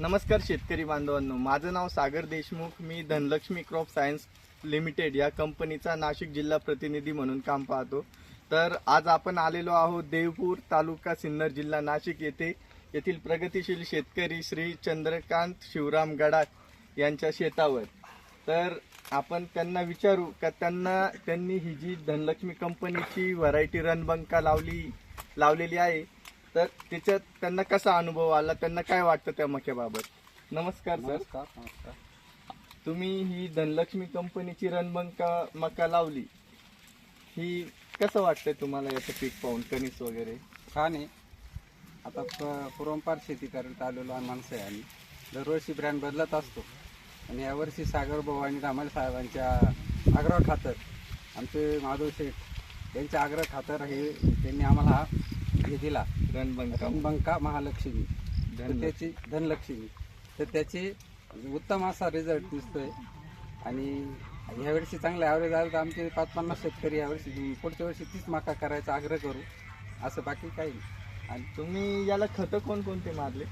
नमस्कार शेतकरी बांधवांनो. माझं नाव सागर देशमुख. मी धनलक्ष्मी क्रॉप सायन्स लिमिटेड या कंपनीचा नाशिक जिल्हा प्रतिनिधी म्हणून काम पाहतो. तर आज आपण आलेलो आहोत देवपूर तालुका सिन्नर जिल्हा नाशिक येथे. येथील प्रगतिशील शेतकरी श्री चंद्रकांत शिवराम गडाख यांच्या शेतावर. तर आपण त्यांना विचारू का त्यांना त्यांनी ही जी धनलक्ष्मी कंपनीची व्हरायटी रणबंका लावली लावलेली आहे तर त्याच्यात त्यांना कसा अनुभव आला त्यांना काय वाटतं त्या मक्याबाबत? नमस्कार सर नमस्कार नमस्कार. तुम्ही ही धनलक्ष्मी कंपनीची रणबंका मका लावली. ही कसं वाटतंय तुम्हाला याचं पीक पाहून कणीस वगैरे? छान आहे. आता प- पूर्वंपार शेती करत आलेलो आहे माणसं आहे आम्ही. दरवर्षी ब्रँड बदलत असतो. आणि यावर्षी सागर भाऊ आणि रामाल साहेबांच्या आग्रह खातर आमचे माधव शेठ यांच्या आग्रह खातर हे त्यांनी आम्हाला हा हे दिला. रणबंका बंका महालक्ष्मी. तर. त्याची धनलक्ष्मी. तर त्याची उत्तम असा रिझल्ट दिसतोय. आणि ह्यावर्षी चांगले ॲव्हरेज आलं तर आमचे पाच पन्नास शेतकरी यावर्षी पुढच्या वर्षी तीच मका करायचा आग्रह करू. असं बाकी काही नाही. आणि तुम्ही याला खतं कोणकोणते मारले?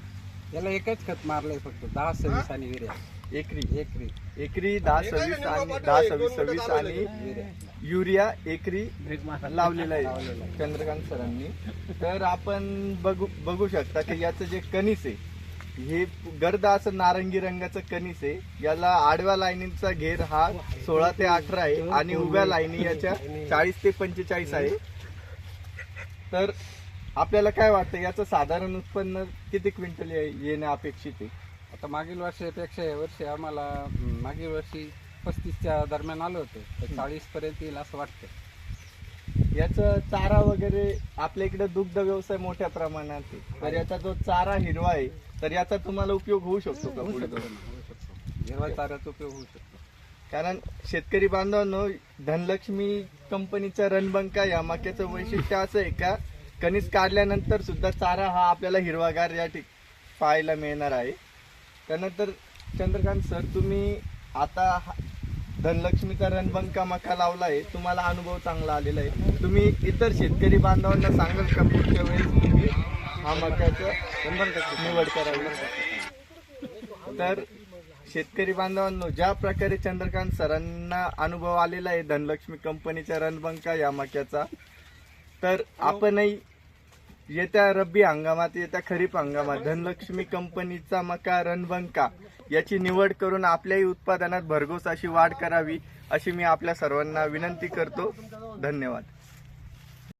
याला एकच खत मारलंय फक्त दहा सव्वीस आणि विर्या एकरी एकरी. एकरी दहा सव्वीस आणि दहा सव्वीस सव्वीस आणि युरिया एकरी लावलेला आहे लावलेला आहे. चंद्रकांत सरांनी. तर आपण बघू बघू शकता की याचं जे कणीस आहे हे गर्द असं नारंगी रंगाचं कणीस आहे. याला आडव्या लाईनीचा घेर हा सोळा ते अठरा आहे आणि उभ्या लाईनी याच्या चाळीस ते पंचेचाळीस आहे. तर आपल्याला काय वाटतं? याचं साधारण उत्पन्न किती क्विंटल ये- येणं अपेक्षित आहे? आता मागील वर्षापेक्षा या वर्षी आम्हाला मागील वर्षी पस्तीसच्या दरम्यान आलं होतं. तर चाळीस पर्यंत येईल असं वाटतं. याचं चारा वगैरे आपल्या इकडे दुग्ध व्यवसाय मोठ्या प्रमाणात आहे. तर याचा जो चारा हिरवा आहे तर याचा तुम्हाला उपयोग होऊ शकतो का पुढे? जाऊन? हिरवा चाऱ्याचा उपयोग होऊ शकतो. कारण शेतकरी बांधवांनो धनलक्ष्मी कंपनीचा रणबंका या मक्याचं वैशिष्ट्य असं आहे का? कणीस काढल्यानंतर सुद्धा चारा हा आपल्याला हिरवागार या ठिक पाहायला मिळणार आहे. त्यानंतर चंद्रकांत सर तुम्ही आता हा- धनलक्ष्मीचा रणबंका मका लावला आहे तुम्हाला अनुभव चांगला आलेला आहे. तुम्ही इतर शेतकरी बांधवांना सांगाल का पुढच्या वेळेस तुम्ही हा मक्याचं निवड करावी? तर शेतकरी बांधवांनो ज्या प्रकारे चंद्रकांत सरांना अनुभव आलेला आहे धनलक्ष्मी कंपनीच्या रणबंका या मक्याचा तर आपणही येत्या रब्बी हंगामात येत्या खरीप हंगामात धनलक्ष्मी कंपनीचा मका रणबंका याची निवड करून आपल्याही उत्पादनात भरघोस अशी वाढ करावी अशी मी आपल्या सर्वांना विनंती करतो. धन्यवाद.